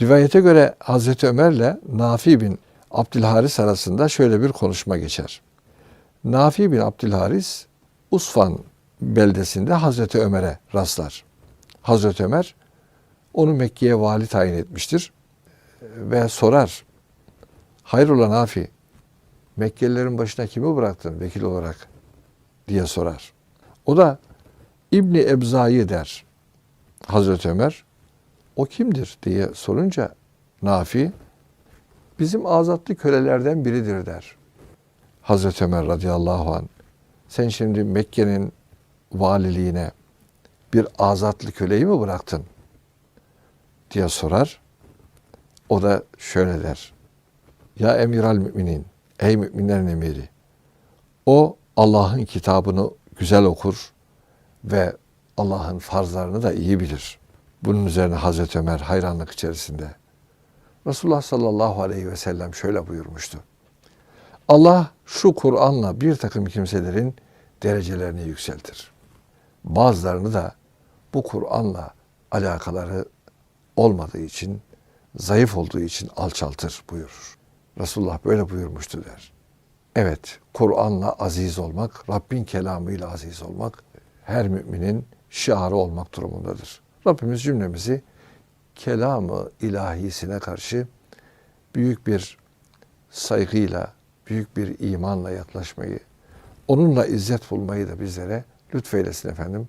Rivayete göre Hazreti Ömer'le Nafi bin Abdülharis arasında şöyle bir konuşma geçer. Nafi bin Abdülharis Usfan beldesinde Hazreti Ömer'e rastlar. Hazreti Ömer onu Mekke'ye vali tayin etmiştir ve sorar. Hayrola Nafi, Mekkelilerin başına kimi bıraktın vekil olarak diye sorar. O da İbni Ebza'yı der. Hazreti Ömer o kimdir diye sorunca Nafi bizim azatlı kölelerden biridir der. Hazreti Ömer radıyallahu an sen şimdi Mekke'nin valiliğine bir azatlı köleyi mi bıraktın? diye sorar. O da şöyle der. Ya emiral müminin, ey müminlerin emiri. O Allah'ın kitabını güzel okur ve Allah'ın farzlarını da iyi bilir. Bunun üzerine Hazreti Ömer hayranlık içerisinde. Resulullah sallallahu aleyhi ve sellem şöyle buyurmuştu. Allah şu Kur'an'la bir takım kimselerin derecelerini yükseltir. Bazılarını da bu Kur'an'la alakaları olmadığı için, zayıf olduğu için alçaltır buyurur. Resulullah böyle buyurmuştu der. Evet, Kur'an'la aziz olmak, Rabbin kelamıyla aziz olmak her müminin şiarı olmak durumundadır. Rabbimiz cümlemizi kelamı ilahisine karşı büyük bir saygıyla, büyük bir imanla yaklaşmayı, onunla izzet bulmayı da bizlere lütfeylesin efendim.